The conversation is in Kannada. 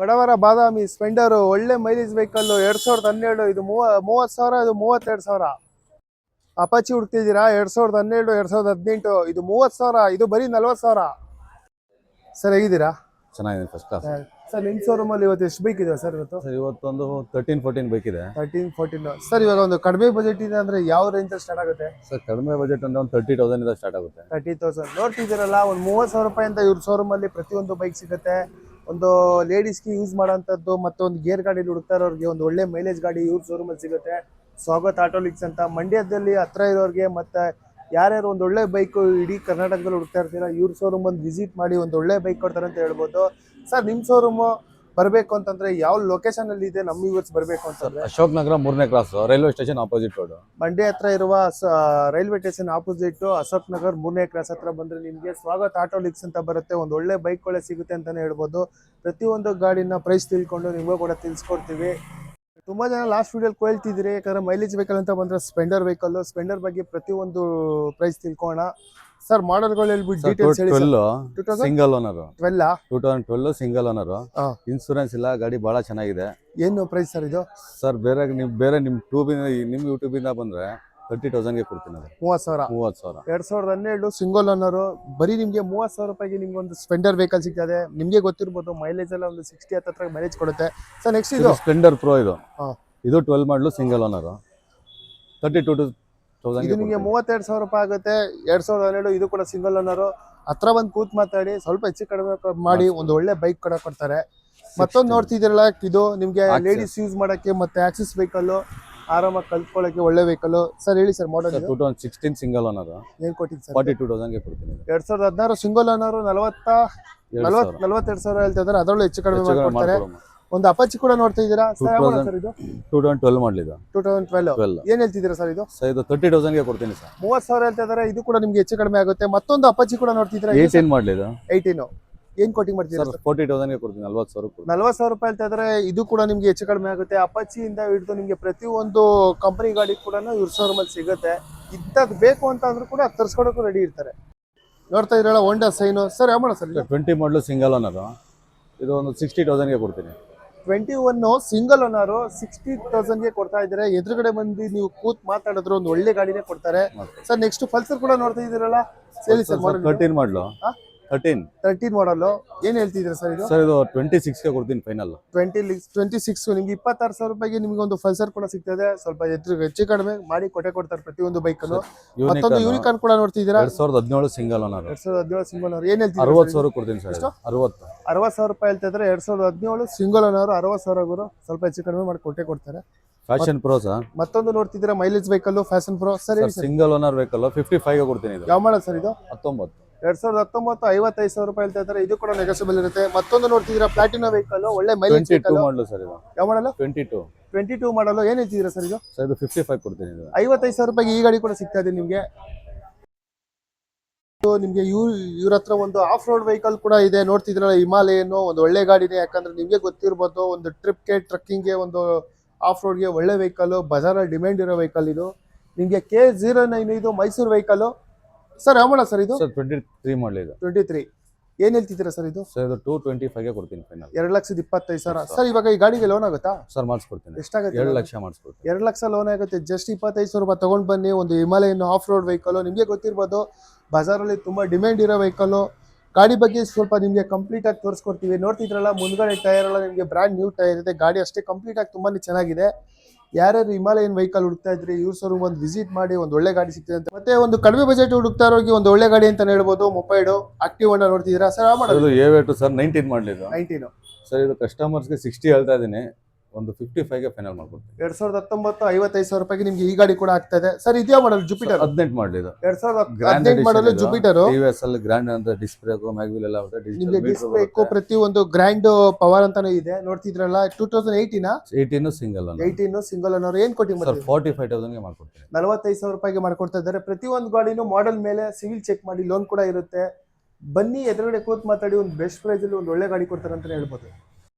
ಬಡವರ ಬಾದಾಮಿ ಸ್ಪೆಂಡರ್ ಒಳ್ಳೆ ಮೈಲೇಜ್ ವೆಹಿಕಲ್ ಎರಡ್ ಸಾವಿರದ ಹನ್ನೆರಡು ಇದು ಮೂವ ಮೂವತ್ತು ಸಾವಿರ ಇದು ಮೂವತ್ತೆರಡು ಸಾವಿರ? ಅಪಾಚಿ ಹುಡ್ತಿದ್ದೀರಾ? ಎರಡು ಸಾವಿರದ ಹನ್ನೆರಡು ಎರಡು ಸಾವಿರದ ಹದಿನೆಂಟು ಇದು ಮೂವತ್ತು ಸಾವಿರ ಇದು ಬರೀ ನಲ್ವತ್ತು ಸಾವಿರ? ಸರ್ ಹೇಗಿದ್ದೀರಾ? ಚೆನ್ನಾಗಿದೆ ಫಸ್ಟ್ ಕ್ಲಾಸ್ ಸರ್ ನಿಮ್ಮ ಶೋರೂಮಲ್ಲಿ ಇವತ್ತು ಎಷ್ಟು ಬೈಕ್ ಇದೆ ಸರ್ ಇವತ್ತು? ಸರ್ ಇವತ್ತೊಂದು ತರ್ಟೀನ್ ಫೋರ್ಟೀನ್ ಬೈಕ್ ಇದೆ ತರ್ಟೀನ್ ಫೋರ್ಟೀನ್ ಸರ್ ಇವಾಗ ಒಂದು ಕಡಿಮೆ ಬಜೆಟ್ ಇದೆ ಅಂದ್ರೆ ಯಾವ ರೇಂಜ್ ಸ್ಟಾರ್ಟ್ ಆಗುತ್ತೆ? ಸರ್ ಕಡಿಮೆ ಬಜೆಟ್ ಅಂದ್ರೆ ಒಂದು ತರ್ಟಿ ತೌಸಂಡ್ ಇಂದ ಸ್ಟಾರ್ಟ್ ಆಗುತ್ತೆ. ತರ್ಟಿ ತೌಸಂಡ್ ನೋಡ್ತಿದ್ದೀರಲ್ಲ ಒಂದು ಮೂವತ್ತು ಸಾವಿರ ರೂಪಾಯಿ ಅಂತ ಇವ್ರ ಶೋರೂಮಲ್ಲಿ ಪ್ರತಿಯೊಂದು ಬೈಕ್ ಸಿಗುತ್ತೆ. ಒಂದು ಲೇಡೀಸ್ಗೆ ಯೂಸ್ ಮಾಡೋಂಥದ್ದು ಮತ್ತು ಒಂದು ಗೇರ್ ಗಾಡಿಲಿ ಹುಡುಕ್ತಾ ಇರೋರಿಗೆ ಒಂದು ಒಳ್ಳೆ ಮೈಲೇಜ್ ಗಾಡಿ ಇವ್ರ ಶೋರೂಮಲ್ಲಿ ಸಿಗುತ್ತೆ. ಸ್ವಾಗತ್ ಆಟೋಲಿಕ್ಸ್ ಅಂತ ಮಂಡ್ಯದಲ್ಲಿ ಹತ್ರ ಇರೋರಿಗೆ ಮತ್ತು ಯಾರ್ಯಾರು ಒಂದು ಒಳ್ಳೆ ಬೈಕ್ ಇಡೀ ಕರ್ನಾಟಕದಲ್ಲಿ ಹುಡುಕ್ತಾ ಇರ್ತೀರಾ, ಇವ್ರ ಶೋರೂಮ್ ಬಂದು ವಿಸಿಟ್ ಮಾಡಿ ಒಂದು ಒಳ್ಳೆ ಬೈಕ್ ಕೊಡ್ತಾರೆ ಅಂತ ಹೇಳ್ಬೋದು. ಸರ್ ನಿಮ್ಮ ಶೋರೂಮು ಬರಬೇಕು ಅಂತಂದ್ರೆ ಯಾವ ಲೊಕೇಶನ್ ಅಲ್ಲಿ ಇದೆ ನಮ್ಮ ಯೂಸ್ ಬರಬೇಕು ಅಂತಂದ್ರೆ? ಅಶೋಕ್ ನಗರ ಮೂರನೇ class railway station opposite road Mandya ಹತ್ರ ಇರುವ railway station opposite Ashok Nagar ಮೂರನೇ ಕ್ಲಾಸ್ ಹತ್ರ ಬಂದ್ರೆ ನಿಮಗೆ ಸ್ವಾಗತ ಆಟೋ ಲಿಕ್ಸ್ ಅಂತ ಬರುತ್ತೆ. ಒಂದು ಒಳ್ಳೆ ಬೈಕ್ ಒಳ್ಳೆ ಸಿಗುತ್ತೆ ಅಂತಾನೆ ಹೇಳ್ಬೋದು. ಪ್ರತಿಯೊಂದು ಗಾಡಿನ ಪ್ರೈಸ್ ತಿಳ್ಕೊಂಡು ನಿಮಗೂ ಕೂಡ ತಿಳಿಸ್ಕೊಡ್ತೀವಿ. ತುಂಬಾ ಜನ ಲಾಸ್ಟ್ ವಿಡಿಯೋಲಿ ಕೇಳ್ತಿದ್ರಿ ಯಾಕಂದ್ರೆ ಮೈಲೇಜ್ ವೆಹಿಕಲ್ ಅಂತ ಬಂದ್ರೆ ಸ್ಪೆಂಡರ್ ವೆಹಿಕಲ್ ಸ್ಪೆಂಡರ್ ಬಗ್ಗೆ ಪ್ರತಿಯೊಂದು ಪ್ರೈಸ್ ತಿಳ್ಕೊಳ್ಳೋಣ ಸರ್ ಮಾಡಲ್ಗಳು ಹೇಳ್ಬಿಟ್ಟು ಡೀಟೇಲ್ಸ್ ಹೇಳಿ twelve single owner twelve two thousand twelve single owner. Insurance ಇಲ್ಲ ಗಾಡಿ ಬಹಳ ಚೆನ್ನಾಗಿದೆ. ಏನು ಪ್ರೈಸ್ ಸರ್ ಇದು? ಸರ್ ಬೇರೆ ನಿಮ್ ಬೇರೆ ನಿಮ್ ಟ್ಯೂಬಿನ ನಿಮ್ ಯೂಟ್ಯೂಬಿಂದ ಬಂದ್ರೆ ತರ್ಟಿ ತೌಸಂಡ್ಗೆ ಕೊಡ್ತೀನಿ ಅದು. ಮೂವತ್ತು ಸಾವಿರ? ಮೂವತ್ತು ಸಾವಿರ. ಎರಡ್ ಸಾವಿರದ ಹನ್ನೆರಡು ಸಿಂಗಲ್ ಓನರು ಬರೀ ನಿಮಗೆ ಮೂವತ್ತು ಸಾವಿರ ರೂಪಾಯಿಗೆ ನಿಮ್ಗೆ ಒಂದು ಸ್ಪೆಂಡರ್ ವೆಹಿಕಲ್ ಸಿಗ್ತದೆ. ನಿಮಗೆ ಗೊತ್ತಿರ್ಬೋದು ಮೈಲೇಜ್ ಎಲ್ಲ ಒಂದು ಸಿಕ್ಸ್ಟಿ ಹತ್ರ ಮೈಲೇಜ್ ಕೊಡುತ್ತೆ. ಸರ್ ನೆಕ್ಸ್ಟ್ ಇದು? ಸ್ಪೆಂಡರ್ ಪ್ರೋ ಇದು. ಇದು twelve model single owner thirty two two ಇದು ನಿಮಗೆ ಮೂವತ್ತೆರಡು ಸಾವಿರ ರೂಪಾಯಿ ಆಗುತ್ತೆ. ಎರಡ್ ಸಾವಿರದ ಹನ್ನೆರಡು ಇದು ಕೂಡ ಸಿಂಗಲ್ ಓನರು ಹತ್ರ ಬಂದು ಕೂತ್ ಮಾತಾಡಿ ಸ್ವಲ್ಪ ಹೆಚ್ಚು ಕಡಿಮೆ ಮಾಡಿ ಒಂದು ಒಳ್ಳೆ ಬೈಕ್ ಕೂಡ ಕೊಡ್ತಾರೆ. ಮತ್ತೊಂದು ನೋಡ್ತಿದ್ದೀರಲ್ಲ ಇದು ನಿಮ್ಗೆ. ಲೇಡೀಸ್ ಯೂಸ್ ಮಾಡಕ್ಕೆ ಮತ್ತೆ ಆಕ್ಸಿಸ್ ವೆಹಿಕಲ್ ಆರಾಮಾಗಿ ಕಲ್ತ್ಕೊಳ್ಳೋಕೆ ಒಳ್ಳೆ ವೆಹಿಕಲ್ ಸರ್ ಹೇಳಿ sir model two thousand sixteen single owner ಏನ್ ಕೊಟ್ಟಿದ್ದು ಸರ್? ಫಾರ್ಟಿ ಟೂ ತೌಸಂಡ್ಗೆ ಕೊಡ್ತೀನಿ. ಎರಡ್ ಸಾವಿರದ ಹದಿನಾರು ಸಿಂಗಲ್ ಓನರು ನಲವತ್ತ ಎರಡು ನಲವತ್ ಸಾವಿರ ನಲವತ್ತೆರಡು ಸಾವಿರ ಹೇಳ್ತಿದ್ದಾರೆ ಅದರಲ್ಲೂ ಹೆಚ್ಚು ಕಡಿಮೆ ಮಾಡ್ತಾರೆ. ಒಂದು ಅಪಾಚಿ ಕೂಡ ನೋಡ್ತಾ ಇದ್ದೀರಾ? ಸರ್ ಯಾವ model 2000 ಸರ್ ಇದು? ಟೂ ತೌಸಂಡ್ ಟ್ವೆಲ್ ಮಾಡಲಿದ್ದು. ಟೂ ತೌಸಂಡ್ ಟ್ವೆಲ್ ಏನ್ ಹೇಳ್ತಿದ್ದೀರಾ ಸರ್ ಇದು? ಸರ್ ಇದು ತರ್ಟಿ ತೌಸಂಡ್ಗೆ ಕೊಡ್ತೀನಿ ಸರ್. ಮೂವತ್ ಸಾವಿರ ಹೇಳ್ತಾ ಇದಾರೆ ಇದು ಕೂಡ ನಿಮ್ಗೆ ಹೆಚ್ಚು ಕಡಿಮೆ ಆಗುತ್ತೆ. ಮತ್ತೊಂದು ಅಪಾಚಿ ಕೂಡ ನೋಡ್ತಿದ್ದೀರಾ ಏಯ್ಟೀನ್ ಮಾಡಲಿದ್ದು. ಏಯ್ಟೀನು ಏನ್ ಕೋಟಿಂಗ್ ಮಾಡ್ತೀರಾ ಸರ್ ಫೋರ್ಟಿ ತೌಸಂಡ್ಗೆ ಕೊಡ್ತೀನಿ ನಲ್ವತ್ತು ಸಾವಿರ ನಲ್ವತ್ತು ಸಾವಿರ ರೂಪಾಯಿ ಹೇಳ್ತಾ ಇದು ಕೂಡ ನಿಮ್ಗೆ ಹೆಚ್ಚು ಕಡಿಮೆ ಆಗುತ್ತೆ. ಅಪಾಚಿಯಿಂದ ಹಿಡಿದು ನಿಮ್ಗೆ ಪ್ರತಿಯೊಂದು ಕಂಪನಿ ಗಾಡಿ ಕೂಡ ಇವ್ರ ಶೋರೂಮಲ್ಲಿ ಸಿಗುತ್ತೆ. ಇಂಥದ್ದು ಬೇಕು ಅಂತ ಅಂದ್ರೂ ಕೂಡ ತರ್ಸ್ಕೊಡಕ್ಕೂ ರೆಡಿ ಇರ್ತಾರೆ. ನೋಡ್ತಾ ಇದ್ರಲ್ಲ ಹೋಂಡಾ ಸೈನು ಸರ್ ಯಾವ ಮಾಡೋ ಸರ್ ಟ್ವೆಂಟಿ ಮಾಡಲು ಸಿಂಗಲ್ ಅನ್ನೋದು ಇದು ಒಂದು ಸಿಕ್ಸ್ಟಿ ತೌಸಂಡ್ಗೆ ಕೊಡ್ತೀನಿ. Twenty one single owner sixty ತೌಸಂಡ್ಗೆ ಕೊಡ್ತಾ ಇದ್ದಾರೆ. ಎದುರುಗಡೆ ಬಂದು ನೀವು ಕೂತ್ ಮಾತಾಡಿದ್ರು ಒಂದು ಒಳ್ಳೆ ಗಾಡಿನೇ ಕೊಡ್ತಾರೆ. ಸರ್ ನೆಕ್ಸ್ಟ್ ಪಲ್ಸರ್ ಕೂಡ ನೋಡ್ತಾ ಇದ್ದೀರಲ್ಲ? ಸರಿ sir model thirteen model? Thirteen thirteen model ಏನ್ ಹೇಳ್ತಿದ್ರು ಸರ್ ಇದು? ಸರ್ ಇದು ಟ್ವೆಂಟಿ ಸಿಕ್ಸ್ಗೆ ಕೊಡ್ತೀನಿ ಫೈನಲ್ ಟ್ವೆಂಟಿ ಟ್ವೆಂಟಿ ಸಿಕ್ಸ್ ನಿಮ್ಗೆ ಇಪ್ಪತ್ತಾರು ಸಾವಿರ ರೂಪಾಯಿಗೆ ನಿಮ್ಗೆ ಒಂದು ಪಲ್ಸರ್ ಕೂಡ ಸಿಗ್ತದೆ. ಸ್ವಲ್ಪ ಹೆಚ್ಚು ಹೆಚ್ಚು ಕಡಿಮೆ ಮಾಡಿ ಕೊಟ್ಟೆ ಕೊಡ್ತಾರೆ ಪ್ರತಿಯೊಂದು ಬೈಕನ್ನು ಮತ್ತೊಂದು ಯೂನಿಕಾನ್ ಕೂಡ ನೋಡ್ತಿದ್ದೀರಾ? ಎರಡ್ ಸಾವಿರದ ಹದಿನೇಳು ಸಿಂಗಲ್ ಓನರ್ ಎರಡ್ ಸಾವಿರದ ಹದಿನೇಳು ಸಿಂಗಲ್ ಓನರ್ ಏನ್ ಹೇಳ್ತೀರಾ ಅರವತ್ತು ಸಾವಿರ ಕೊಡ್ತೀನಿ ಸರ್. ಅರವತ್ತು. ಅರವತ್ತು ಸಾವಿರ ರೂಪಾಯಿ ಹೇಳ್ತಾ ಇದ್ರೆ ಎರಡ್ ಸಾವಿರದ ಹದಿನೇಳು ಸಿಂಗಲ್ ಓನರ್ ಅರವತ್ತು ಸಾವಿರ ಗುರು ಸ್ವಲ್ಪ ಹೆಚ್ಚು ಕಡಿಮೆ ಮಾಡಿ ಕೊಟ್ಟೆ ಕೊಡ್ತಾರೆ. ಫ್ಯಾಷನ್ ಪ್ರೋ ಸರ್ ಮತ್ತೊಂದು ನೋಡ್ತಿದ್ದೀರಾ mileage vehicle Passion pro sir single owner vehicle fifty five ಕೊಡ್ತೀನಿ ಯಾವ ಮಾಡಲ್ ಸರ್ ಇದು? ಹತ್ತೊಂಬತ್ತು. ಎರಡ್ ಸಾವಿರದ ಹತ್ತೊಂಬತ್ತು ಐವತ್ತೈದು ಸಾವಿರ ರೂಪಾಯಿ ಹೇಳ್ತಾ ಇದ್ದಾರೆ ಇದು ಕೂಡ ನೆಗೋಸಿಬಲ್ ಇರುತ್ತೆ. ಮತ್ತೊಂದು ನೋಡ್ತಿದ್ದೀರಾ? ಪ್ಲಾಟಿನಾ ವೆಹಿಕಲ್ ಒಳ್ಳೆ mileage twenty two vehicle model sir ಇದು. ಯಾವ model twenty two twenty two ಮಾಡಲು ಏನ್ ಹೇಳ್ತಿದ್ದೀರಾ ಸರ್ ಇದು? ಸರ್ ಇದು ಫಿಫ್ಟಿ ಫೈವ್ ಕೊಡ್ತೀನಿ ಇದು. ಐವತ್ತೈದು ಸಾವಿರ ರೂಪಾಯಿಗೆ ಈ ಗಾಡಿ ಕೂಡ ಸಿಗ್ತಾ ಇದೆ ನಿಮಗೆ. ನಿಮಗೆ ಇವ್ರ ಇವ್ರ ಹತ್ರ ಒಂದು ಆಫ್ ರೋಡ್ ವೆಹಿಕಲ್ ಕೂಡ ಇದೆ. ನೋಡ್ತಿದ್ರಲ್ಲ ಹಿಮಾಲಯನ್ ಒಂದು ಒಳ್ಳೆ ಗಾಡಿನೇ ಯಾಕಂದ್ರೆ ನಿಮಗೆ ಗೊತ್ತಿರ್ಬೋದು ಒಂದು ಟ್ರಿಪ್ಗೆ ಟ್ರಕ್ಕಿಂಗ್ಗೆ ಒಂದು ಆಫ್ ರೋಡ್ಗೆ ಒಳ್ಳೆ ವೆಹಿಕಲ್ ಬಜಾರಲ್ಲಿ ಡಿಮ್ಯಾಂಡ್ ಇರೋ ವೆಹಿಕಲ್ ಇದು. ನಿಮಗೆ ಕೆ ಜೀರೋ ನೈನ್ ಇದು ಮೈಸೂರು ವೆಹಿಕಲ್ ಸರ್ ಯಾವ ಸರ್ ಇದು? ಸರ್ ಟ್ವೆಂಟಿ ತ್ರೀ ಮಾಡಲಿ ಇದು. ಟ್ವೆಂಟಿ ತ್ರೀ ಏನ್ ಹೇಳ್ತಿದ್ದೀರಾ ಸರ್ ಇದು? ಸರ್ ಇದು ಟೂ ಟ್ವೆಂಟಿ ಫೈವ್ಗೆ ಕೊಡ್ತೀನಿ ಫೈನಲ್ ಎರಡು ಲಕ್ಷದ ಇಪ್ಪತ್ತೈದು ಸಾವಿರ. ಸರ್ ಇವಾಗ ಈ ಗಾಡಿಗೆ ಲೋನ್ ಆಗುತ್ತಾ? ಸರ್ ಮಾಡಿಸ್ಕೊಡ್ತೀನಿ. ಎಷ್ಟಾಗುತ್ತೆ ಎರಡು ಲಕ್ಷ ಮಾಡಿಸ್ಕೊಡ್ತೀನಿ. ಎರಡು ಲಕ್ಷ ಲೋನ್ ಆಗುತ್ತೆ. ಜಸ್ಟ್ ಇಪ್ಪತ್ತೈದು ಸಾವಿರ ರೂಪಾಯಿ ತಗೊಂಡು ಬನ್ನಿ. ಒಂದು ಹಿಮಾಲಯನ್ ಆಫ್ ರೋಡ್ ವೆಹಿಕಲ್ ನಿಮಗೆ ಗೊತ್ತಿರ್ಬೋದು ಬಜಾರಲ್ಲಿ ತುಂಬ ಡಿಮ್ಯಾಂಡ್ ಇರೋ ವೆಹಿಕಲ್ ಗಾಡಿ ಬಗ್ಗೆ ಸ್ವಲ್ಪ ನಿಮಗೆ ಕಂಪ್ಲೀಟ್ ಆಗಿ ತೋರಿಸ್ಕೊಡ್ತೀವಿ. ನೋಡ್ತಿದ್ರಲ್ಲ ಮುಂದ್ಗಡೆ ಟೈರ್ ಎಲ್ಲ ನಿಮಗೆ ಬ್ರ್ಯಾಂಡ್ ನ್ಯೂ ಟೈರ್ ಇದೆ. ಗಾಡಿ ಅಷ್ಟೇ ಕಂಪ್ಲೀಟ್ ಆಗಿ ತುಂಬಾನೇ ಚೆನ್ನಾಗಿದೆ. ಯಾರ್ಯಾರು ಹಿಮಾಲಯನ್ ವೆಹಿಕಲ್ ಹುಡುಕ್ತಾ ಇದ್ರೆ ಇವ್ರ ಶೋರೂಮ್ ಒಂದು ವಿಸಿಟ್ ಮಾಡಿ ಒಂದು ಒಳ್ಳೆ ಗಾಡಿ ಸಿಗ್ತದೆ ಅಂತ. ಮತ್ತೆ ಒಂದು ಕಡಿಮೆ ಬಜೆಟ್ ಹುಡುಕ್ತಾ ಇರೋರಿಗೆ ಒಂದು ಒಳ್ಳೆ ಗಾಡಿ ಅಂತ ಹೇಳ್ಬೋದು. ಮೊಬೈಲ್ ಆಕ್ಟಿವ್ ಅನ್ನ ನೋಡ್ತಿದ್ದೀರಾ? ಸರ್ ಮಾಡೋದು. ಅದು ಎ ವೇಟು ಸರ್ ನೈನ್ಟೀನ್ ಮಾಡಲಿದ್ದು. ನೈನ್ಟೀನು ಸರ್ ಇದು ಕಸ್ಟಮರ್ಸ್ಗೆ ಸಿಕ್ಸ್ಟಿ ಹೇಳ್ತಾ ಇದ್ದೀನಿ. ಒಂದು ಫಿಫ್ಟಿ ಫೈವ್ಗೆ ಫೈನಲ್ ಮಾಡ್ಕೊಡ್ತೀನಿ. ಎರಡ್ ಸಾವಿರದ ಹತ್ತೊಂಬತ್ತು ಐವತ್ತೈದು ಸಾವಿರ ರೂಪಾಯಿಗೆ ನಿಮ್ಗೆ ಈ ಗಾಡಿ ಕೂಡ ಆಗ್ತಾ ಇದೆ. ಸರ್ ಇದೆಯಾ ಮಾಡಲ್ ಜುಪಿಟರ್ ಹದಿನೆಂಟು ಮಾಡಲಿದ್ದು ಎರಡ್ ಸಾವಿರದ ಗ್ರ್ಯಾಂಡ್ ಹದಿನೆಂಟು ಮಾಡಲು ಜುಪಿಟರ್ ಟಿ ವಿ ಎಸ್ ಅಲ್ಲಿ ಗ್ರ್ಯಾಂಡ್ ಅಂದ್ರೆ ಡಿಸ್ಪ್ಲೇ ಮ್ಯಾಗ್ವಿಲ್ ಎಲ್ಲ ನಿಮ್ಗೆ ಡಿಸ್ಪ್ಲೇ ಪ್ರತಿ ಒಂದು ಗ್ರ್ಯಾಂಡ್ ಪವರ್ ಅಂತಾನೆ ಇದೆ. ನೋಡ್ತಿದ್ರಲ್ಲ two thousand eighteen eighteen single eighteen single ಅನ್ನೋರು ಏನ್ ಕೊಟ್ಟಿ ಸರ್ ಫಾರ್ಟಿ ಫೈವ್ ತೌಸಂಡ್ಗೆ ಮಾಡ್ಕೊಡ್ತೀನಿ. ನಲವತ್ತೈದು ಸಾವಿರ ರೂಪಾಯಿಗೆ ಮಾಡ್ಕೊಡ್ತಾ ಇದ್ದಾರೆ. ಪ್ರತಿ ಒಂದು ಗಾಡಿನೂ ಮಾಡೆಲ್ ಮೇಲೆ ಸಿವಿಲ್ ಚೆಕ್ ಮಾಡಿ ಲೋನ್ ಕೂಡ ಇರುತ್ತೆ. ಬನ್ನಿ ಎದುರುಗಡೆ ಕೂತ್ ಮಾತಾಡಿ ಒಂದು ಬೆಸ್ಟ್ ಪ್ರೈಸ್ ಅಲ್ಲಿ ಒಂದು ಒಳ್ಳೆ ಗಾಡಿ ಕೊಡ್ತಾರೆ ಅಂತ ಹೇಳ್ಬೋದು.